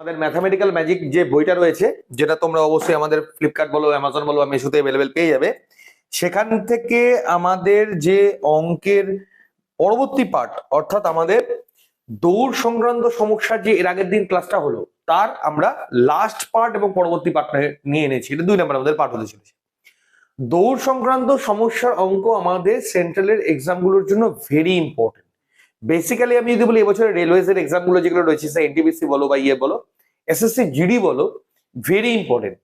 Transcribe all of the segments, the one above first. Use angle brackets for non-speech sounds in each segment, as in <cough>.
আমাদের mathematical magic যে বইটা রয়েছে, যেটা তোমরা অবশ্যই আমাদের ফ্লিপকার্ট বলো অ্যামাজন বলো, বা মেশোতে অ্যাভেলেবেল পেয়ে যাবে। সেখান থেকে আমাদের যে অঙ্কের পরবর্তী পার্ট অর্থাৎ আমাদের দৌড় সংক্রান্ত সমস্যার যে এর আগের দিন ক্লাসটা হলো, তার আমরা লাস্ট পার্ট এবং পরবর্তী পার্ট নিয়ে এনেছি। এটা দুই নাম্বার আমাদের পার্ট হতে চলেছে। দৌড় সংক্রান্ত সমস্যার অঙ্ক আমাদের সেন্ট্রালের এক্সামগুলোর জন্য ভেরি ইম্পর্টেন্ট বেসিক্যালি আমি যদি বলি, এবছরের রেলওয়েজ এর এক্সামগুলো যেগুলো রয়েছে সে এনটিবিসি বলো বা ইয়ে বলো এসএসসি জিডি বলো ভেরি ইম্পর্টেন্ট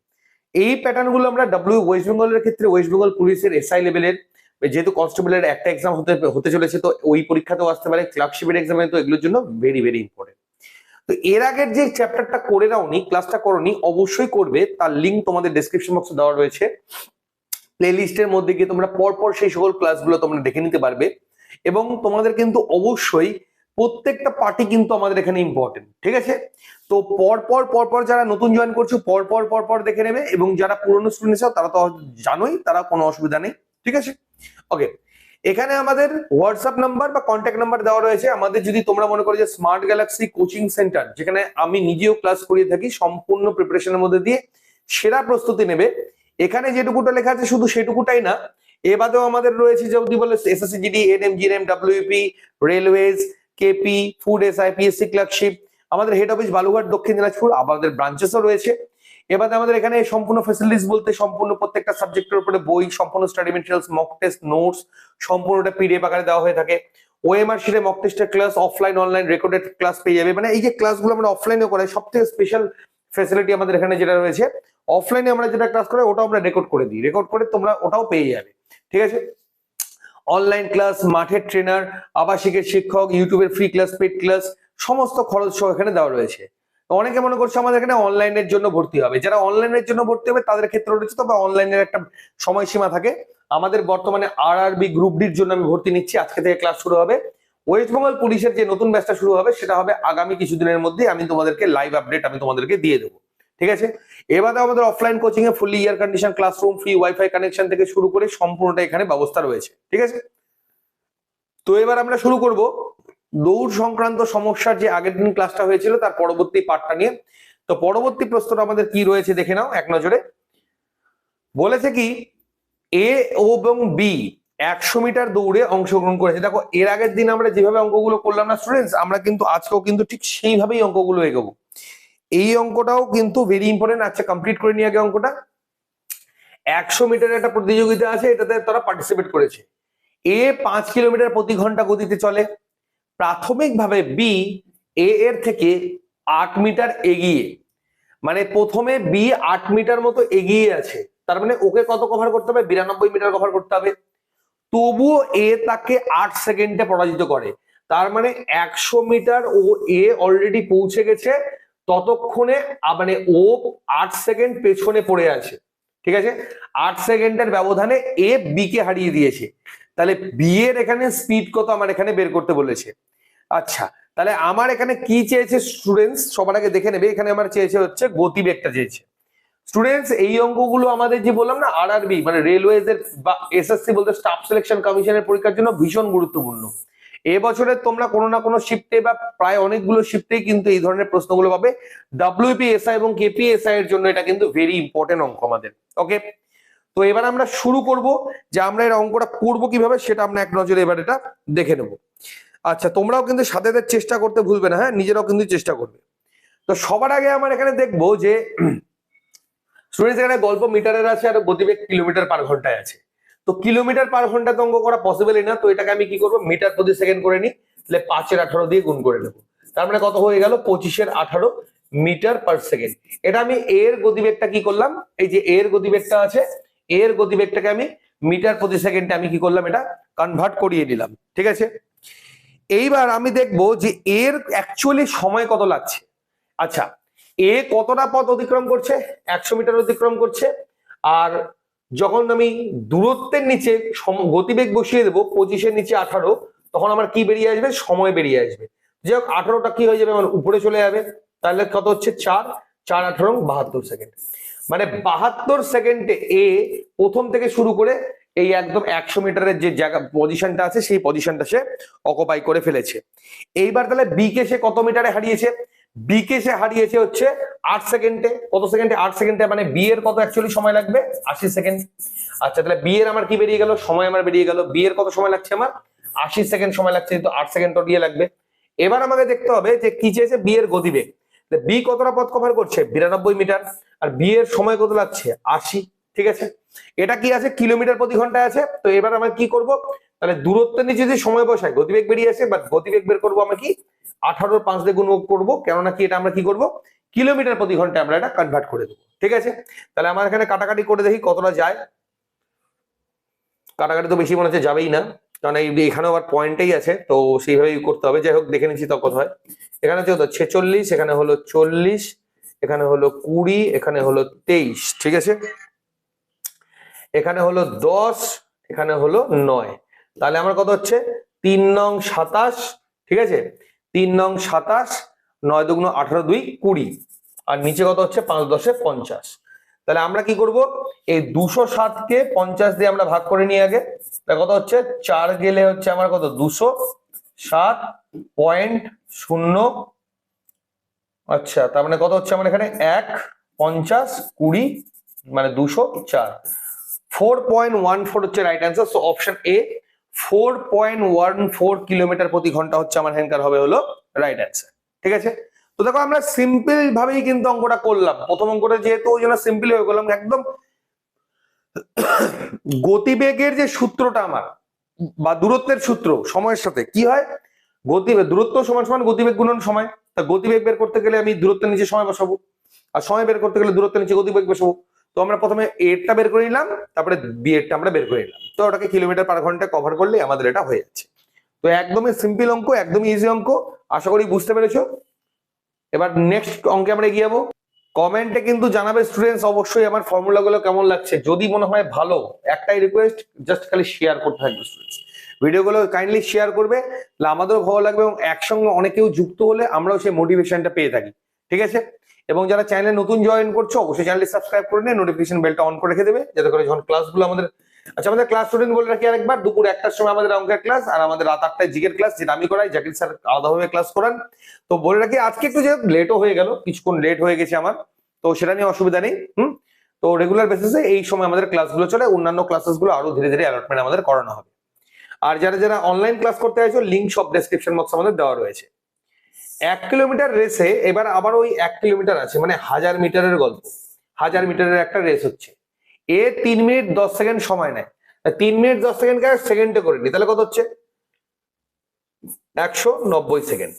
এই প্যাটার্নগুলো আমরা ডাব্লিউ ওয়েস্ট বেঙ্গলের ক্ষেত্রে ওয়েস্ট বেঙ্গল পুলিশের এসআই লেভেলের যেহেতু কনস্টেবলের একটা এক্সাম হতে হতে চলেছে, তো ওই পরীক্ষাতেও আসতে পারে ক্লার্কশিপের এক্সামে তো এগুলোর জন্য ভেরি ভেরি ইম্পর্টেন্ট তো এর আগের যে চ্যাপ্টারটা করে নাওনি ক্লাসটা করনি, অবশ্যই করবে, তার লিঙ্ক তোমাদের ডেসক্রিপশন বক্সে দেওয়া রয়েছে। প্লে লিস্টের মধ্যে গিয়ে তোমরা পরপর সেই সকল ক্লাসগুলো তোমরা দেখে নিতে পারবে। এবং তোমাদের কিন্তু অবশ্যই প্রত্যেকটা পার্টি কিন্তু আমাদের এখানে ইম্পর্টেন্ট ঠিক আছে? তো পরপর পর পর পর যারা নতুন জয়েন করছ, পর পর পর পর দেখে নেবে এবং যারা পুরনো স্টুডেন্ট আছো তারা তো জানোই, তারা কোনো অসুবিধা নেই, ঠিক আছে? ওকে এখানে আমাদের হোয়াটসঅ্যাপ নাম্বার বা কন্ট্যাক্ট নাম্বার দেওয়া রয়েছে। আমাদের যদি তোমরা মনে করো যে স্মার্ট গ্যালাক্সি কোচিং সেন্টার যেখানে আমি নিজেও ক্লাস করিয়ে থাকি, সম্পূর্ণ প্রিপারেশনের মধ্যে দিয়ে সেরা প্রস্তুতি নেবে। এখানে যেটুকুটা লেখা আছে, শুধু সেটুকুটাই না এ বাদেও আমাদের রয়েছে যদি বলে SSC GD NM GNM WP railways KP food SI PSC clerkship আমাদের হেড অফিস বালুঘাট দক্ষিণ দিনাজপুর আমাদের ব্রাঞ্চেসও রয়েছে। এবারে আমাদের এখানে সম্পূর্ণ ফেসিলিটিস বলতে সম্পূর্ণ প্রত্যেকটা সাবজেক্টের উপরে বই, সম্পূর্ণ study materials mock test notes সম্পূর্ণটা পিডিএফ আকারে দেওয়া হয়ে থাকে। ওএমআর শিটে মক টেস্টের class offline online recorded class পেয়ে যাবে। মানে এই যে ক্লাসগুলো আমরা অফলাইনে করাই সব থেকে স্পেশাল ফেসিলিটি আমাদের এখানে যেটা রয়েছে। অফলাইনে আমরা যেটা ক্লাস করাই, ওটাও আমরা রেকর্ড করে দিই। রেকর্ড করে তোমরা ওটাও পেয়ে যাবে। ঠিক আছে? অনলাইন ক্লাস মাঠের ট্রেনার আবাসিকের শিক্ষক ইউটিউবের ফ্রি ক্লাস পেড ক্লাস সমস্ত খরচ সহ এখানে দেওয়া রয়েছে। অনেকে মনে করছে আমাদের এখানে অনলাইনের জন্য ভর্তি হবে। যারা অনলাইনের জন্য ভর্তি হবে, তাদের ক্ষেত্রে রয়েছে তবে অনলাইনের একটা সময়সীমা থাকে। আমাদের বর্তমানে আর আর বি গ্রুপ ডির জন্য আমি ভর্তি নিচ্ছি। আজকে থেকে ক্লাস শুরু হবে। ওয়েস্ট বেঙ্গল পুলিশের যে নতুন ব্যাচটা শুরু হবে, সেটা হবে আগামী কিছুদিনের মধ্যে আমি তোমাদেরকে লাইভ আপডেট আমি তোমাদেরকে দিয়ে দেবো। ঠিক আছে? এবারে আমাদের অফলাইন কোচিং এ fully air condition classroom free WiFi connection থেকে শুরু করে সম্পূর্ণটা এখানে ব্যবস্থা রয়েছে। ঠিক আছে? তো এবার আমরা শুরু করব দৌড় সংক্রান্ত সমস্যার যে আগের দিন ক্লাসটা হয়েছিল, তার পরবর্তী পার্টটা নিয়ে। তো পরবর্তী প্রশ্নটা আমাদের কি রয়েছে দেখে নাও, এক নজরে। বলেছে কি এ এবং বি একশো মিটার দৌড়ে অংশগ্রহণ করেছে। দেখো, এর আগের দিন আমরা যেভাবে অঙ্কগুলো করলাম না স্টুডেন্টস আমরা কিন্তু আজকেও কিন্তু ঠিক সেইভাবেই অঙ্কগুলো এগোবো। এই অঙ্কটাও কিন্তু ভেরি ইম্পর্টেন্ট আচ্ছা কমপ্লিট করে নিয়ে আগে অঙ্কটা। একশো মিটারের একটা প্রতিযোগিতা আছে, এটাতে তারা পার্টিসিপেট করেছে। এ পাঁচ কিলোমিটার প্রতি ঘণ্টা গতিতে চলে। প্রাথমিকভাবে বি এ এর থেকে আট মিটার এগিয়ে। মানে প্রথমে বি আট মিটার মতো এগিয়ে আছে। তার মানে ওকে কত কভার করতে হবে? বিরানব্বই মিটার কভার করতে হবে। তবুও এ তাকে আট সেকেন্ডে পরাজিত করে। তার মানে একশো মিটার ও এ অলরেডি পৌঁছে গেছে। ততক্ষণে মানে ও আট সেকেন্ড পেছনে পড়ে আছে, ঠিক আছে? আট সেকেন্ডের ব্যবধানে এ বি কে হারিয়ে দিয়েছে। তাহলে বি এর এখানে স্পিড কত আমার এখানে বের করতে বলেছে? আচ্ছা তাহলে আমার এখানে কি চেয়েছে স্টুডেন্টস সবার আগে দেখে নেবে, এখানে আমার চেয়েছে হচ্ছে গতিবেগটা চেয়েছে। স্টুডেন্টস এই অঙ্কগুলো আমাদের যে বললাম না আর মানে রেলওয়েজ এর বা এসএসসি বলতে স্টাফ সিলেকশন কমিশনের পরীক্ষার জন্য ভীষণ গুরুত্বপূর্ণ। এবছরে তোমরা কোনো না কোনো শিফটে বা প্রায় অনেকগুলো শিফটেই কিন্তু এই ধরনের প্রশ্নগুলো পাবে। ডাব্লিউপিএসআই এবং কেপিএসআই এর জন্য এটা কিন্তু ভেরি ইম্পর্টেন্ট অঙ্ক আমাদের ওকে তো এবার আমরা শুরু করব যে আমরা এর অঙ্কটা করব কীভাবে সেটা আমরা এক নজরে এবার এটা দেখে নেব। আচ্ছা তোমরাও কিন্তু সাথেদের চেষ্টা করতে ভুলবে না হ্যাঁ? নিজেরাও কিন্তু চেষ্টা করবে। তো সবার আগে আমার এখানে দেখব যে <clears throat> স্টুডেন্টস এখানে গল্প মিটারের আছে আর গতিবেগ কিলোমিটার পার ঘন্টায় আছে। তো কিলোমিটার পার ঘণ্টা তো অঙ্ক করা পসিবলই না, তো এটাকে আমি কি করব? মিটার প্রতি সেকেন্ড করে নিই, তাহলে পাঁচের আঠারো দিয়ে গুণ করে নেব। তার মানে কত হয়ে গেল? পঁচিশের আঠারো মিটার পার সেকেন্ড এটা আমি এর গতিবেগটা কি করলাম? এই যে এর গতিবেগটা আছে, এর গতিবেগটাকে আমি মিটার প্রতি সেকেন্ডে আমি কি করলাম? এটা কনভার্ট করিয়ে নিলাম। ঠিক আছে? এইবার আমি দেখব যে এর অ্যাকচুয়ালি সময় কত লাগছে। আচ্ছা এ কতটা পথ অতিক্রম করছে? একশো মিটার অতিক্রম করছে। আর যখন আমি দূরত্বের নিচে গতিবেগ বসিয়ে দেবো পঁচিশের নিচে আঠারো, তখন আমার কি বেরিয়ে আসবে? সময় বেরিয়ে আসবে। যাই হোক, আঠারোটা কি হয়ে যাবে? আমার উপরে চলে যাবে। তাহলে কত হচ্ছে? চার। চার, আঠারো বাহাত্তর সেকেন্ড মানে বাহাত্তর সেকেন্ডে এ প্রথম থেকে শুরু করে এই একদম একশো মিটারের যে জায়গা পজিশনটা আছে, সেই পজিশনটা সে অকুপাই করে ফেলেছে। এইবার তাহলে বি কে সে কত মিটারে হারিয়েছে? বি কে সে হারিয়েছে হচ্ছে আট সেকেন্ডে। কত সেকেন্ডে? আট সেকেন্ডে মানে বি এর কত অ্যাকচুয়ালি সময় লাগবে? আশি সেকেন্ড। আচ্ছা তাহলে বি এর আমার কি বেরিয়ে গেল? সময় আমার বেরিয়ে গেল। বি এর কত সময় লাগছে আমার? আশি সেকেন্ড সময় লাগছে কিন্তু আট সেকেন্ড তো দিয়ে লাগবে। এবার আমাকে দেখতে হবে যে কি চেয়েছে বি এর গতিবেগ। বি কতটা পথ কভার করছে? বিরানব্বই মিটার। আর বি এর সময় কত লাগছে? আশি, ঠিক আছে? এটা কি আছে? কিলোমিটার প্রতি ঘন্টায় আছে। তো এবার আমরা কি করব? তাহলে দূরত্বের নিচে যদি সময় বসায় গতিবেগ বেরিয়ে আসে বাট গতিবেগ বের করব আমরা কি? আঠারোর পাঁচ দিয়ে গুণ করব, কেননা কি এটা আমরা কি করব? কিলোমিটার প্রতি ঘন্টায় আমরা এটা কনভার্ট করে দেবো। ঠিক আছে? তাহলে আমার এখানে কাটাকাটি করে দেখি কতটা যায়। কাটাকাটি তো বেশি মনে হচ্ছে যাবেই না, কারণ এই এখানে আবার পয়েন্টেই আছে, তো সেইভাবেই করতে হবে। যাই হোক, দেখে নিচ্ছি তো কত হয় এখানে হচ্ছে কত? ছেচল্লিশ, এখানে হলো চল্লিশ, এখানে হলো কুড়ি, এখানে হলো তেইশ, ঠিক আছে? এখানে হলো দশ, এখানে হলো নয়। তাহলে আমার কত হচ্ছে? তিন নং সাতাশ, ঠিক আছে? তিন নং সাতাশ, নয় দুগুণ আঠারো দুই কুড়ি। আর নিচে কত হচ্ছে? পাঁচ দশে পঞ্চাশ। তাহলে আমরা কি করব? এই দুশো সাতকে পঞ্চাশ দিয়ে আমরা ভাগ করে নিই আগে। তা কত হচ্ছে? চার গেলে হচ্ছে আমার কত? দুশো সাত পয়েন্ট শূন্য। আচ্ছা তার মানে কত হচ্ছে? আমার এখানে এক, পঞ্চাশ, কুড়ি মানে দুশো চার। ফোর পয়েন্ট ওয়ান ফোর হচ্ছে right answer so option A four point one four kilometre প্রতি ঘণ্টা হচ্ছে আমার হ্যাঙ্কার হবে হলো রাইট অ্যান্সার ঠিক আছে? তো দেখো আমরা সিম্পল ভাবেই কিন্তু অঙ্কটা করলাম। প্রথম অঙ্কটা যেহেতু, ওই জন্য সিম্পল হয়ে গেলাম। একদম গতিবেগের যে সূত্রটা আমার, বা দূরত্বের সূত্র সময়ের সাথে, কি হয়? গতিবেগ, দূরত্ব সমান সমান গতিবেগ গুণন সময়। তা গতিবেগ বের করতে গেলে আমি দূরত্বের নিচে সময় বসাবো, আর সময় বের করতে গেলে দূরত্বের নিচে গতিবেগ বসাবো। তো আমরা প্রথমে এরটা বের করে নিলাম, তারপরে বি এরটা আমরা বের করে নিলাম। তো ওটাকে কিলোমিটার পার ঘণ্টা কভার করলে আমাদের এটা হয়ে যাচ্ছে। তো একদমই সিম্পল অঙ্ক, একদমই ইজি অঙ্ক, আশা করি বুঝতে পেরেছ। এবার নেক্সট অঙ্কে আমরা এগিয়ে যাব। কমেন্টে কিন্তু জানাবে স্টুডেন্টস অবশ্যই আমার ফর্মুলাগুলো কেমন লাগছে। যদি মনে হয় ভালো, একটাই রিকোয়েস্ট জাস্ট খালি শেয়ার করতে থাকবে স্টুডেন্টস ভিডিওগুলো কাইন্ডলি শেয়ার করবে। আমাদেরও ভালো লাগবে এবং একসঙ্গে অনেকেও যুক্ত হলে আমরাও সেই মোটিভেশনটা পেয়ে থাকি। ঠিক আছে? এবং যারা চ্যানেলে নতুন জয়েন করছ, অবশ্যই চ্যানেলটি সাবস্ক্রাইব করে নিয়ে নোটিফিকেশন বেলটা অন করে রেখে দেবে, যাতে করে যখন ক্লাসগুলো আমাদের আচ্ছা আমাদের ক্লাস স্টুডেন্ট বলে রাখি আরেকবার, দুপুর একটার সময় আমাদের অঙ্কের ক্লাস আর আমাদের রাত আটটায় জিকের ক্লাস যেটা আমি করাই, জাকির স্যার আলাদাভাবে ক্লাস করান। তো বলে রাখি, আজকে একটু যে লেটও হয়ে গেল, কিছুক্ষণ লেট হয়ে গেছে আমার, তো সেটা নিয়ে অসুবিধা নেই, হুম? তো রেগুলার বেসিসে এই সময় আমাদের ক্লাসগুলো চলে, অন্যান্য ক্লাসেসগুলো আরও ধীরে ধীরে অ্যালটমেন্ট আমাদের করানো হবে। আর যারা যারা অনলাইন ক্লাস করতে চাইছো লিঙ্ক সব ডেসক্রিপশন বক্স আমাদের দেওয়া রয়েছে। এক কিলোমিটার রেসে এবার আবার ওই এক কিলোমিটার আছে মানে হাজার মিটারের গল্প। হাজার মিটারের একটা রেস হচ্ছে। এ তিন মিনিট দশ সেকেন্ড সময় নেয়। তিন মিনিট দশ সেকেন্ডকে সেকেন্ডে করে নি, তাহলে কত হচ্ছে? একশো নব্বই সেকেন্ড।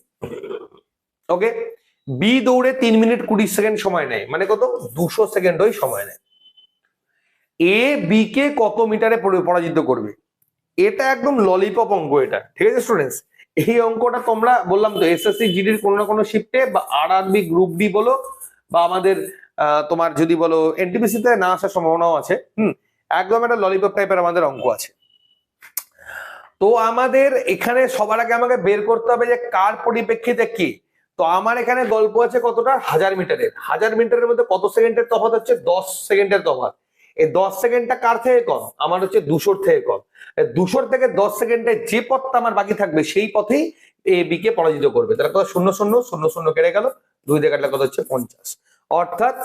ওকে বি দৌড়ে তিন মিনিট কুড়ি সেকেন্ড সময় নেয় মানে কত? দুশো সেকেন্ড ওই সময় নেয়। এ বি কে কত মিটারে পরি- পরাজিত করবে? এটা একদম ললিপপ অঙ্ক এটা। ঠিক আছে স্টুডেন্টস এই অঙ্কটা তোমরা বললাম তো এসএসসি জিডির কোনো না কোনো শিফটে বা আর আরবি গ্রুপ ডি বলো, বা আমাদের তোমার যদি বলো এনটিপিসি তে না আসার সম্ভাবনাও আছে, হুম? একদম একটা ললিপপ টাইপের আমাদের অঙ্ক আছে। তো আমাদের এখানে সবার আগে আমাকে বের করতে হবে যে কার পরিপ্রেক্ষিতে কি। তো আমার এখানে গল্প আছে কতটা? হাজার মিটারের। হাজার মিটারের মধ্যে কত সেকেন্ডের তফাৎ হচ্ছে? দশ সেকেন্ডের তফাৎ। এই দশ সেকেন্ডটা কার থেকে কম? আমার হচ্ছে দুশোর থেকে কম। দুশোর থেকে দশ সেকেন্ডে যে পথটা আমার বাকি থাকবে, সেই পথেই এ বি কে পরাজিত করবে। তার কথা শূন্য শূন্য শূন্য শূন্য কেটে গেল। দুই দিয়ে কাটলে কত হচ্ছে? পঞ্চাশ। অর্থাৎ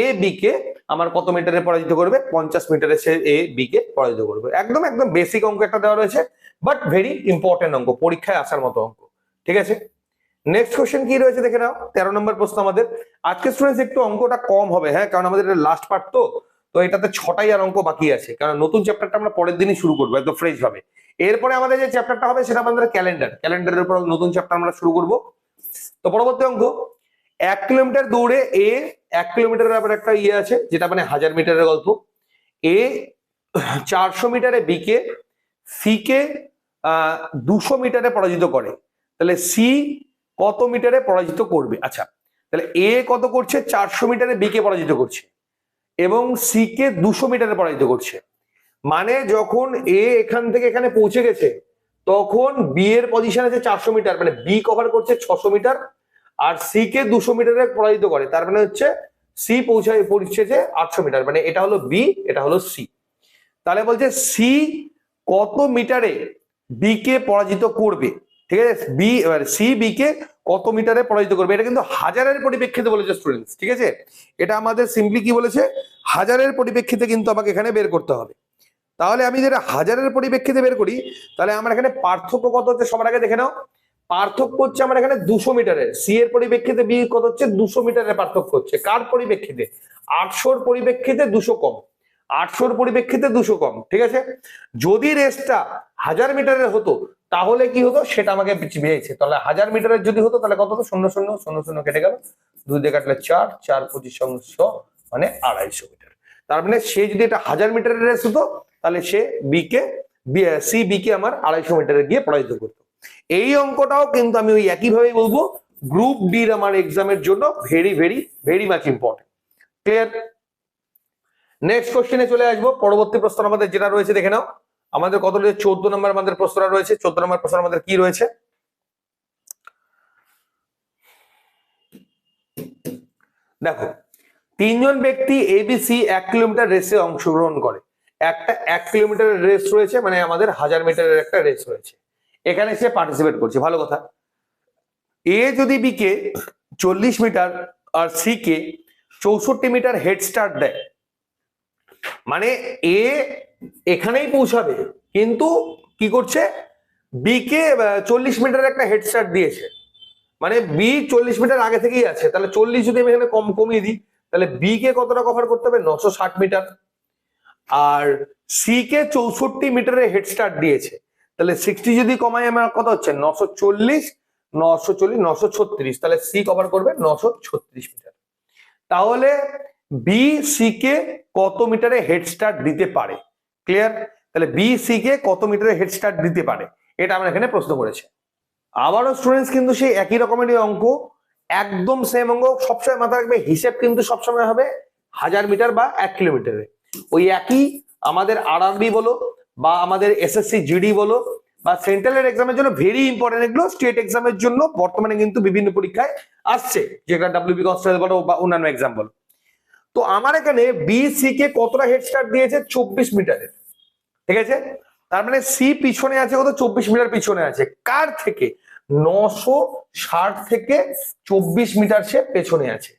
এ বি কে আমার কত মিটারে পরাজিত করবে? পঞ্চাশ মিটারে সে এ বি কে পরাজিত করবে। একদম একদম বেসিক অঙ্ক একটা দেওয়া রয়েছে বাট ভেরি ইম্পর্টেন্ট অঙ্ক, পরীক্ষায় আসার মতো অঙ্ক। ঠিক আছে? নেক্সট কোশ্চেন কি রয়েছে দেখে নাও। তেরো নম্বর প্রশ্ন আমাদের। আজকে স্টুডেন্টস একটু অঙ্কটা কম হবে হ্যাঁ? কারণ আমাদের লাস্ট পার্ট তো। তো এটাতে ছটাই আর অঙ্ক বাকি আছে। কারণ নতুন চ্যাপ্টারটা আমরা পরের দিনই শুরু করব, একদম ফ্রেশ ভাবে। এরপরে আমাদের যে চ্যাপ্টারটা হবে সেটা আমাদের ক্যালেন্ডার ক্যালেন্ডারের উপর নতুন চ্যাপ্টার আমরা শুরু করব। তো পরবর্তী অঙ্ক, এক কিলোমিটার দৌড়ে এ এক কিলোমিটারের আবার একটা ইয়ে আছে, যেটা মানে হাজার মিটারের গল্প। এ চারশো মিটারে বিকে সি কে দুশো মিটারে পরাজিত করে। তাহলে সি কত মিটারে পরাজিত করবে? আচ্ছা তাহলে এ কত করছে? চারশো মিটারে বি কে পরাজিত করছে। এবং সি কে দুশো মিটারে পরাজিত করছে। মানে যখন এ এখান থেকে এখানে পৌঁছে গেছে, তখন বি এর পজিশন আছে চারশো মিটার মানে বি কভার করছে ছশো মিটার, আর সি কে দুশো মিটারে পরাজিত করে। তার মানে হচ্ছে সি পৌঁছায়, পৌঁছেছে আটশো মিটার মানে এটা হলো বি, এটা হলো সি। তাহলে বলছে সি কত মিটারে বি কে পরাজিত করবে? ঠিক আছে? বি সি বি কে কত মিটারে পরাজিত করবে? এটা কিন্তু হাজারের পরিপ্রেক্ষিতে বলেছে স্টুডেন্টস ঠিক আছে? এটা আমাদের সিম্পলি কি বলেছে? হাজারের পরিপ্রেক্ষিতে কিন্তু আমাকে এখানে বের করতে হবে। তাহলে আমি যেটা হাজারের পরিপ্রেক্ষিতে বের করি, তাহলে আমার এখানে পার্থক্য কত হচ্ছে? সবার আগে দেখে নাও। পার্থক্য হচ্ছে আমার এখানে দুশো মিটারের সি এর পরিপ্রেক্ষিতে বি কত হচ্ছে? দুশো মিটারের পার্থক্য হচ্ছে। কার পরিপ্রেক্ষিতে? আটশোর পরিপ্রেক্ষিতে দুশো কম। আটশোর পরিপ্রেক্ষিতে দুশো কম, ঠিক আছে? যদি রেসটা হাজার মিটারের হতো তাহলে কি হতো? সেটা আমাকে পেয়েছে তাহলে হাজার মিটারের যদি হতো, তাহলে কত হতো? শূন্য শূন্য শূন্য শূন্য কেটে গেল। দুই দিয়ে কাটলে চার চার পঁচিশ অংশ মানে আড়াইশো মিটার। তার মানে সে যদি এটা হাজার মিটারের রেস হতো, তাহলে সে বি কে সি বি কে আমার আড়াইশো মিটারে গিয়ে পরাজিত করতো। এই অঙ্কটাও কিন্তু আমি ওই একইভাবেই বলব। গ্রুপ ডির আমার এক্সামের জন্য very very very much important clear next কোশ্চেনে চলে আসব। পরবর্তী প্রশ্ন আমাদের যেটা রয়েছে, দেখে নাও। আমাদের কত রয়েছে? চোদ্দ নম্বর আমাদের প্রশ্নটা রয়েছে। চোদ্দ নম্বর প্রশ্ন আমাদের কি রয়েছে? দেখো, তিনজন ব্যক্তি এবিসি এক কিলোমিটার রেসে অংশগ্রহণ করে। একটা এক কিলোমিটারের রেস রয়েছে মানে আমাদের হাজার মিটারের একটা রেস রয়েছে। এখানে সে পার্টিসিপেট করছে, ভালো কথা। এ যদি বি কে চল্লিশ মিটার আর সি কে চৌষট্টি মিটার হেড স্টার্ট দেয় মানে এ এখানেই পৌঁছাবে। কিন্তু কি করছে? বি কে চল্লিশ মিটার একটা হেড স্টার্ট দিয়েছে। মানে বি চল্লিশ মিটার আগে থেকেই আছে। তাহলে চল্লিশ যদি আমি এখানে কম কমিয়ে দিই, তাহলে বি কে কতটা কভার করতে হবে? নশো ষাট মিটার। আর সি কে চৌষট্টি মিটারে হেড স্টার্ট দিয়েছে। তাহলে সিক্সটি যদি কমাই, আমার কত হচ্ছে? নশো চল্লিশ নশো চল্লিশ, নশো ছত্রিশ। তাহলে সি কভার করবে নশো ছত্রিশ মিটার। তাহলে বি সি কে কত মিটারে হেড স্টার্ট দিতে পারে? ক্লিয়ার তাহলে বি সি কে কত মিটারে হেড স্টার্ট দিতে পারে? এটা আমরা এখানে প্রশ্ন করেছে। আবারও স্টুডেন্টস কিন্তু সেই একই রকমেরই অঙ্ক, একদম সেম অঙ্ক, সবসময় মাথায় রাখবে, হিসেব কিন্তু সবসময় হবে হাজার মিটার বা এক কিলোমিটারে ওই একই আমাদের আরআরবি বলো বা আমাদের এসএসসি জিডি বলো বা সেন্ট্রালের এক্সামের জন্য ভেরি ইম্পর্টেন্ট এগুলো স্টেট এক্সামের জন্য বর্তমানে কিন্তু বিভিন্ন পরীক্ষায় আসছে। যেটা ডাব্লিউবি কনস্টেবল বলো বা অন্যান্য এক্সাম তো আমার এখানে বিসি কে কতটা হেড স্টার্ট দিয়েছে? চব্বিশ মিটারের ঠিক আছে? তার মানে সি পিছনে আছে কত? চব্বিশ মিটার পিছনে আছে। কার থেকে? নশো ষাট থেকে চব্বিশ মিটার সে পেছনে আছে।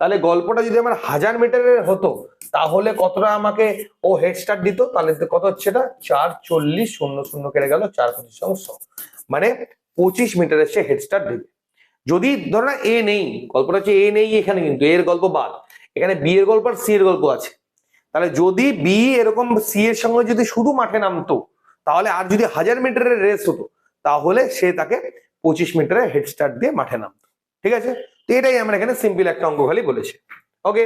তাহলে গল্পটা যদি আমার হাজার মিটারের হতো, তাহলে কতটা আমাকে ও হেড স্টার্ট দিত? তাহলে কত হচ্ছে এটা? চার চল্লিশ শূন্য শূন্য কেটে গেল, চার পঁচিশ অংশ মানে পঁচিশ মিটারের সে হেড স্টার্ট দিবে। যদি ধরো এ নেই, গল্পটা হচ্ছে এ নেই এখানে কিন্তু এর গল্প বাদ। এখানে বি এর গল্প আর সি এর গল্প আছে। তাহলে যদি বি এরকম সি এর সঙ্গে যদি শুধু মাঠে নামতো, তাহলে আর যদি হাজার মিটারের রেস হতো, তাহলে সে তাকে পঁচিশ মিটারের হেড স্টার্ট দিয়ে মাঠে নামতো। ঠিক আছে? তো এটাই আমরা এখানে সিম্পল একটা অঙ্ক খালি বলেছি। ওকে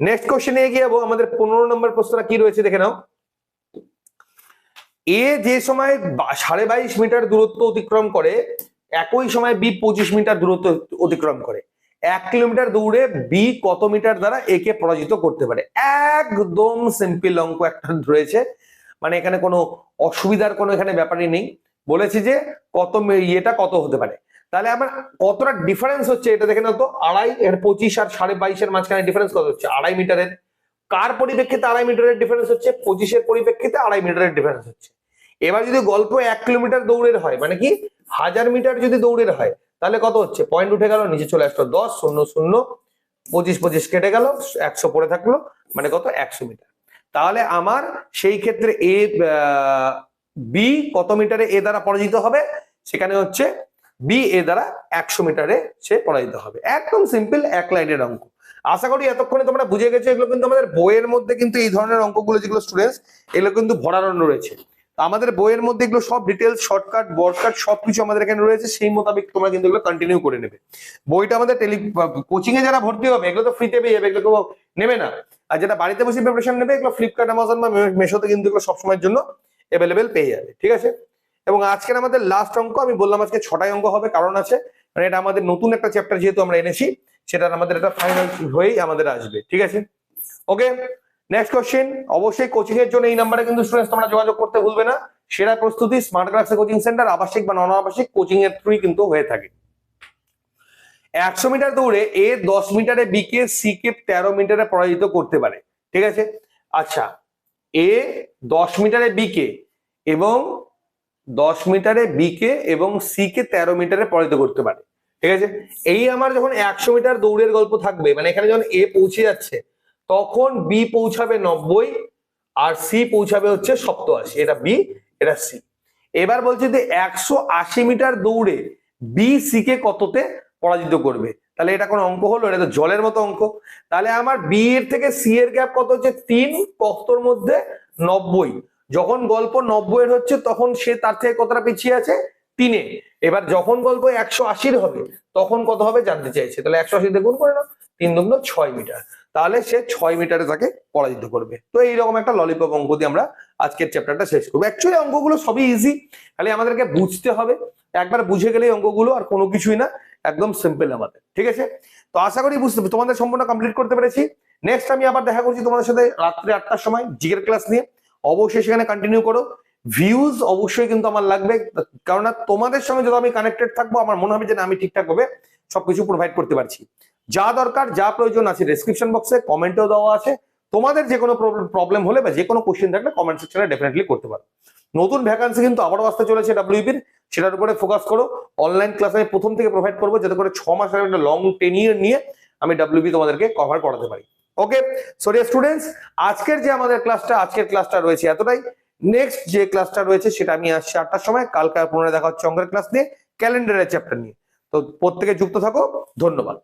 নেক্সট কোশ্চেনে এগিয়ে যাব। আমাদের পনেরো নম্বর প্রশ্নটা কি রয়েছে দেখে নাও। এ যে সময় সাড়ে বাইশ মিটার দূরত্ব অতিক্রম করে, একই সময় বি পঁচিশ মিটার দূরত্ব অতিক্রম করে। এক কিলোমিটার দৌড়ে বি কত মিটার দ্বারা একে পরাজিত করতে পারে? একদম সিম্পল অঙ্ক একটা রয়েছে। মানে এখানে কোনো অসুবিধার কোনো এখানে ব্যাপারই নেই। বলেছি যে কত ইয়েটা কত হতে পারে? তাহলে আমার কতটা ডিফারেন্স হচ্ছে এটা দেখে নাও তো। আড়াই পঁচিশ আর সাড়ে বাইশের মাঝখানে ডিফারেন্স কত হচ্ছে? আড়াই মিটারের। কার পরিপ্রেক্ষিতে আড়াই মিটারের ডিফারেন্স হচ্ছে? পঁচিশের পরিপ্রেক্ষিতে আড়াই মিটারের ডিফারেন্স হচ্ছে। এবার যদি গল্প এক কিলোমিটার দৌড়ের হয় মানে কি? হাজার মিটার যদি দৌড়ের হয় তাহলে কত হচ্ছে? পয়েন্ট উঠে গেল, নিচে চলে আসলো দশ, শূন্য শূন্য, পঁচিশ পঁচিশ কেটে গেল, একশো পড়ে থাকল মানে কত? একশো মিটার। তাহলে আমার সেই ক্ষেত্রে এ বি কত মিটারে এ দ্বারা পরাজিত হবে? সেখানে হচ্ছে বি এ দ্বারা একশো মিটারে সে পরাজিত হবে। একদম সিম্পল এক লাইনের অঙ্ক। আশা করি এতক্ষণে তোমরা বুঝে গেছো, এগুলো কিন্তু আমাদের বইয়ের মধ্যে কিন্তু এই ধরনের অঙ্কগুলো যেগুলো স্টুডেন্টস এগুলো কিন্তু ভরানো রয়েছে। আমাদের বইয়ের মধ্যে এগুলো সব ডিটেলস শর্টকাট বর্ডকাট সবকিছু আমাদের এখানে রয়েছে, সেই মোতাবেক তোমরা কিন্তু এগুলো কন্টিনিউ করে নেবে। বইটা আমাদের টেলি কোচিং এ যারা ভর্তি হবে, এগুলো তো ফ্রিতে পেয়ে যাবে, এগুলো কেউ নেবে না। আর যেটা বাড়িতে বসে প্রিপারেশন নেবে, এগুলো ফ্লিপকার্ট অ্যামাজন বা মেশোতে কিন্তু এগুলো সবসময়ের জন্য অ্যাভেলেবেল পেয়ে যাবে, ঠিক আছে? এবং আজকের আমাদের লাস্ট অঙ্ক, আমি বললাম আজকে ছটাই অঙ্ক হবে, কারণ আছে মানে এটা আমাদের নতুন একটা চ্যাপ্টার যেহেতু আমরা এনেছি সেটা আমাদের এটা ফাইনাল হয়েই আমাদের আসবে, ঠিক আছে? ওকে নেক্সট কোশ্চেন অবশ্যই কোচিং এর জন্য এই নাম্বারে কিন্তু স্টুডেন্টস তোমরা যোগাযোগ করতে ভুলবে না। সেরা প্রস্তুতি স্মার্ট ক্লাসে কোচিং সেন্টার আবাসিক বা নন আবাসিক কোচিং এর থ্রুই কিন্তু হয়ে থাকে। একশো মিটার দৌড়ে এ দশ মিটারে, বি কে, সি কে তেরো মিটারে পরাজিত করতে পারে। ঠিক আছে? আচ্ছা এ দশ মিটারে বি কে এবং দশ মিটারে বি কে এবং সি কে তেরো মিটারে পরাজিত করতে পারে। ঠিক আছে? এই আমার যখন একশো মিটার দৌড়ের গল্প থাকবে মানে এখানে যখন এ পৌঁছে যাচ্ছে তখন বি পৌঁছাবে নব্বই আর সি পৌঁছাবে হচ্ছে সপ্তআশি। এটা বি এটা সি এবার বলছে যে একশো আশি মিটার দৌড়ে বি সি কে কততে পরাজিত করবে? তাহলে এটা কোনো অঙ্ক হলো? এটা তো জলের মতো অঙ্ক। তাহলে আমার বি এর থেকে সি এর গ্যাপ কত হচ্ছে? তিন কতর মধ্যে নব্বই। যখন গল্প নব্বই এর হচ্ছে, তখন সে তার থেকে কতটা পিছিয়ে আছে? তিনে। এবার যখন গল্প একশো আশির হবে, তখন কত হবে জানতে চাইছে। তাহলে একশো আশি দেখুন করে না তিন দুগুণ ছয় মিটার। তাহলে সে ছয় মিটারে তাকে পরাজিত করবে। তো এইরকম একটা ললিপপ অঙ্ক দিয়ে আমরা আজকের চ্যাপ্টারটা শেষ করব। অ্যাকচুয়ালি অঙ্কগুলো সবই ইজি খালি আমাদেরকে বুঝতে হবে। একবার বুঝে গেলে অঙ্কগুলো আর কোনো কিছুই না। একদম সিম্পল আমাদের। ঠিক আছে? তো আশা করি বুঝতে তোমাদের সম্পূর্ণ কমপ্লিট করতে পেরেছি। নেক্সট আমি আবার দেখা করছি তোমাদের সাথে রাত্রে আটটার সময় জিগের ক্লাস নিয়ে। অবশ্যই সেখানে কন্টিনিউ করো। ভিউজ অবশ্যই কিন্তু আমার লাগবে। কারণ তোমাদের সঙ্গে যত আমি কানেক্টেড থাকব, আমার মনে হবে যে আমি ঠিকঠাক ভাবে সবকিছু প্রোভাইড করতে পারছি। যা দরকার, যা প্রয়োজন আছে ডেসক্রিপশন বক্সে কমেন্টেও দেওয়া আছে। তোমাদের যে কোনো প্রবলেম হলে বা যে কোনো কোশ্চেন থাকলে কমেন্ট সেকশনে ডেফিনেটলি করতে পারো। নতুন ভ্যাকান্সি কিন্তু আবারও আসতে চলেছে ডাব্লিউপির সেটার উপরে ফোকাস করো। অনলাইন ক্লাস আমি প্রথম থেকে প্রোভাইড করব, যাতে করে ছ মাসের একটা লং টেনিয়ার নিয়ে আমি ডাব্লিউপি তোমাদেরকে কভার করাতে পারি। ওকে সরি স্টুডেন্টস আজকের যে আমাদের ক্লাসটা আজকের ক্লাসটা রয়েছে এতটাই। নেক্সট যে ক্লাসটা রয়েছে, সেটা আমি আসছি আটটার সময়। কালকে পুনরায় দেখা হচ্ছে অঙ্কের ক্লাস নিয়ে ক্যালেন্ডারের চ্যাপ্টার নিয়ে। তো প্রত্যেকে যুক্ত থাকো। ধন্যবাদ।